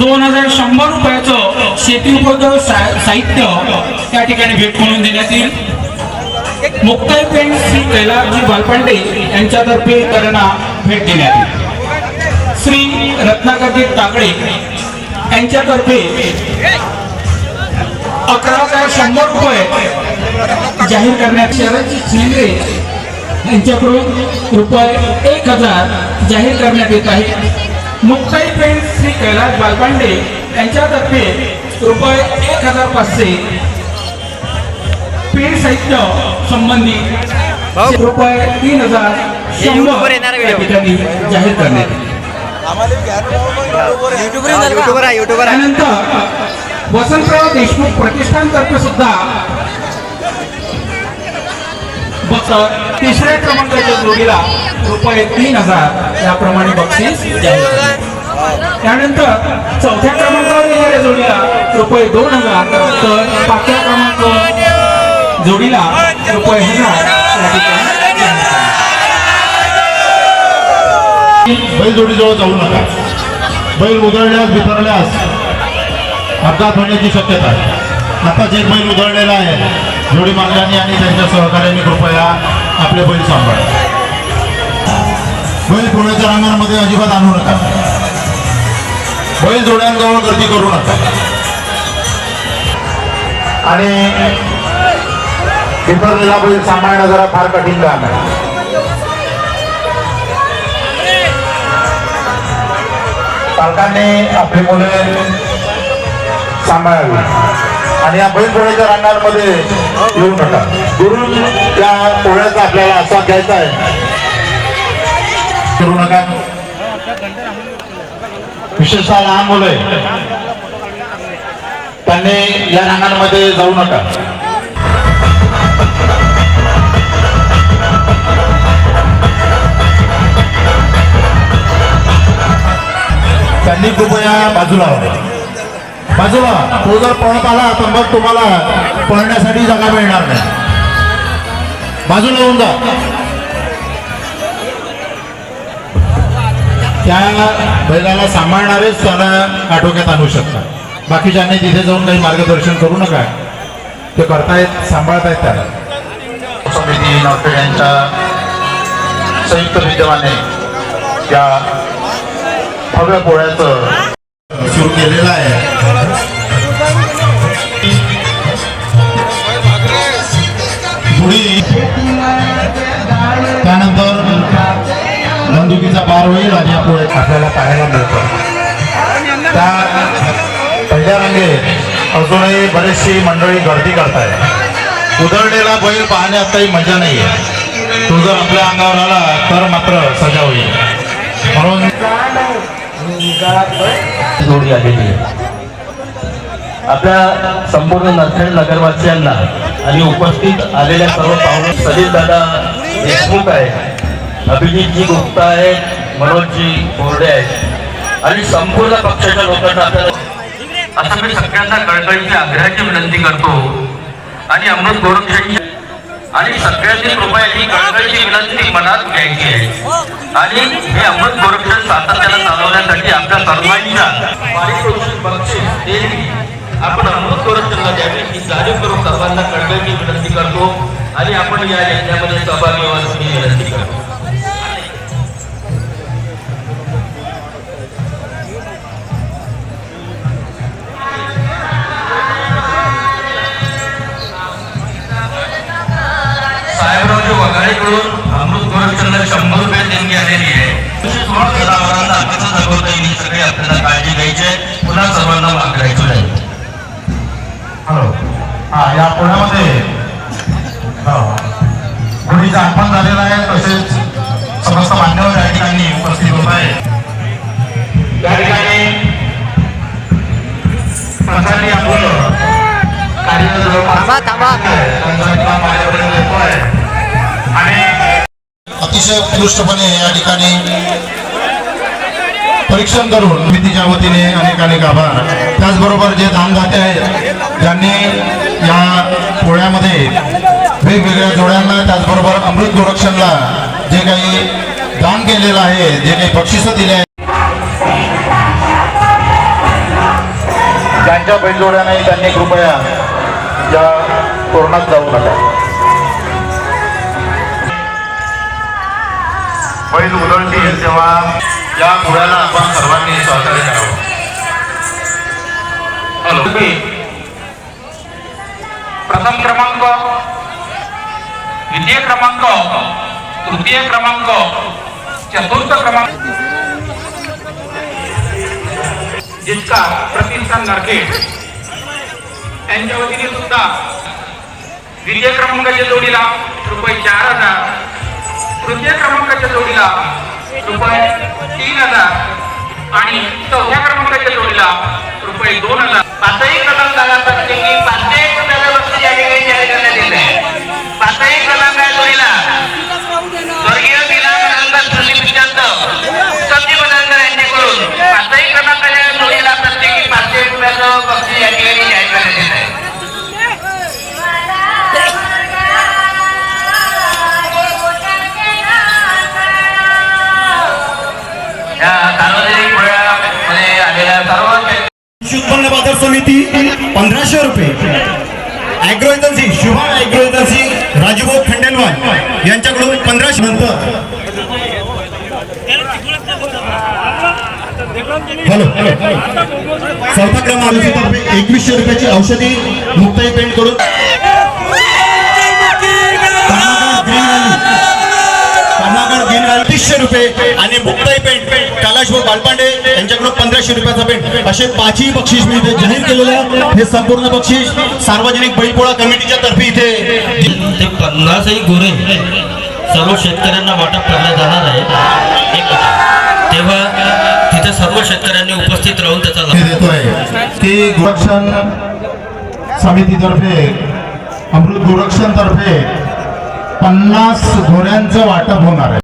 दोन हजार शंभर रुपयाचं शेती उपयोगी सा- साहित्य त्या ठिकाणी भेट म्हणून देण्यात येईल. मुक्ताई पेंट श्री कैलासजी बालपांडे यांच्यातर्फे त्यांना भेट देण्यात येईल. श्री रत्नाकरजी तागडे यांच्यातर्फे अकरा हजार शंभर रुपये जाहीर करण्यात शरदजी शिंदे यांच्याकडून रुपये एक हजार जाहीर करण्यात येत आहे मुक्ताई पेंट श्री कैलास बालपांडे यांच्यातर्फे रुपये एक हजार पाचशे. पेंट साहित्य संबंधी रुपये तीन हजार शंभर जाहीर करण्यात त्यानंतर वसंतराव देशमुख प्रतिष्ठानतर्फे सुद्धा तिसऱ्या क्रमांकाच्या जोडीला रुपये तीन हजार याप्रमाणे बक्षीस त्यानंतर चौथ्या क्रमांकावर येणाऱ्या जोडीला रुपये दोन हजार तर पाचव्या क्रमांक जोडीला रुपये हजार बैलजोडीजवळ जाऊ नका. बैल उधळल्यास बिथरल्यास अपघात होण्याची शक्यता आहे. आताच एक बैल उधळलेला आहे जोडी मागल्याने आणि त्यांच्या सहकार्याने कृपया आपले बैल सांभाळा. बैल पुण्याच्या रांगांमध्ये अजिबात आणू नका. बैल जोड्यांजवळ गर्दी करू नका. आणि बिथरलेला बैल सांभाळणं जरा फार कठीण काम आहे. पालकांनी आपली मुले सांभाळावी. आणि या बैलपोळ्याच्या रांगांमध्ये येऊ नका. दुरून त्या पोळ्याचा आपल्याला असा घ्यायचा आहे. करू नका. विशेषतः लहान मुलं आहे. त्यांनी या रांगांमध्ये जाऊ नका. त्यांनी कृपया बाजूला बाजूला तो जर पळत आला तर मग तुम्हाला पळण्यासाठी जागा मिळणार नाही. बाजूला होऊन जा. त्या बैलाला सांभाळणारेच त्याला आटोक्यात आणू शकतात. बाकीच्यांनी तिथे जाऊन काही मार्गदर्शन करू नका ते करतायत सांभाळतायत त्याला. समिती नॉर्पेड यांच्या संयुक्त विद्यमाने त्या भव्य पोळ्याचं सुरू केलेलं आहे. बंदुकीचा पार होईल आणि या आपल्याला पाहायला मिळतं. त्या पहिल्या रांगे अजूनही बरेचशी मंडळी गर्दी करताय उधळलेला बैल पाहण्यात काही मजा नाही आहे तो जर आपल्या अंगावर आला तर मात्र सजा होईल. म्हणून जोडी आलेली आहे. आपल्या संपूर्ण नरखेड नगरवासियांना आणि उपस्थित आलेल्या सर्व पाहुणे सलील दादा देशमुख आहे अभिजितजी गुप्ता आहेत मनोजजी बोर्डे आहेत. आणि संपूर्ण पक्षाच्या लोकांना आपल्याला असं मी सगळ्यांना कळकळीची आग्रहाची विनंती करतो. आणि अमृत गोरक्षांची आणि सगळ्यांनी कृपया ही कळकळीची विनंती मनात घ्यायची आहे. आणि हे अमृत गोरक्षण सातत्याला चालवण्यासाठी आपल्या सर्वांच्या पारितोषिक बक्षीस आपण अमृत गोरक्षणला द्यावे ही जाणीव करून सर्वांना कळकळीची विनंती करतो. आणि आपण या यज्ञामध्ये सहभागी व्हावी ही विनंती करतो. या पुण्यामध्ये. हो. गुढीचं आगमन झालेलं आहे तसेच समस्त मान्यवर या ठिकाणी उपस्थित होत आहे या ठिकाणी पंचायती आपलं कार्य जवळपास अतिशय उत्कृष्टपणे या ठिकाणी परीक्षण करून समितीच्या वतीने अनेक अनेक आभार. त्याचबरोबर जे दानदाते आहेत ज्यांनी या पोळ्यामध्ये वेगवेगळ्या जोड्यांना त्याचबरोबर अमृत गोरक्षणला जे काही दान केलेलं आहे जे काही बक्षिसं दिले आहेत. त्यांच्या बैलजोड्याने त्यांनी कृपया या तोरणात जाऊ नका. बैल उधळतील तेव्हा या पुढ्याला आपण सर्वांनी सहकार्य करावं. हॅलो. प्रथम क्रमांक द्वितीय क्रमांक तृतीय क्रमांक चतुर्थ क्रमांक. जितका प्रतिष्ठान नरके. त्यांच्या वतीने सुद्धा द्वितीय क्रमांकाच्या जोडीला रुपये चार हजार तृतीय क्रमांकाच्या जोडीला रुपये तीन हजार आणि चौथ्या क्रमांकाच्या जोडीला रुपये दोन हजार. पाचही क्रमांकाला प्रत्येकी पाचशे समिती पंधराशे रुपये. Agro agency Shubha agro agency Rajubhau Khandelwal यांच्याकडून पंधराशे नंतर हॅलो चौथा क्रमांक एकवीसशे रुपयाची औषधी मुक्ताई पेंट करून कर्नाटक ग्रीन व्हॅली तीसशे रुपये आणि मुक्ताई पेंट कैलाश भाऊ बालपांडे यांच्याकडून पंधराशे रुपयाचा पेंट. असे पाचही बक्षीस मी इथे जाहीर केलेले आहे. हे संपूर्ण बक्षीस सार्वजनिक बैलपोळा कमिटीच्या तर्फे इथे ते पन्नासही गोरे सर्व शेतकऱ्यांना वाटप करण्यात जाणार आहे. तेव्हा तिथे सर्व शेतकऱ्यांनी उपस्थित राहून त्याचा लाभ देतोय. की गोरक्षण समितीतर्फे अमृत गोरक्षण तर्फे पन्नास घोड्यांचं वाटप होणार आहे.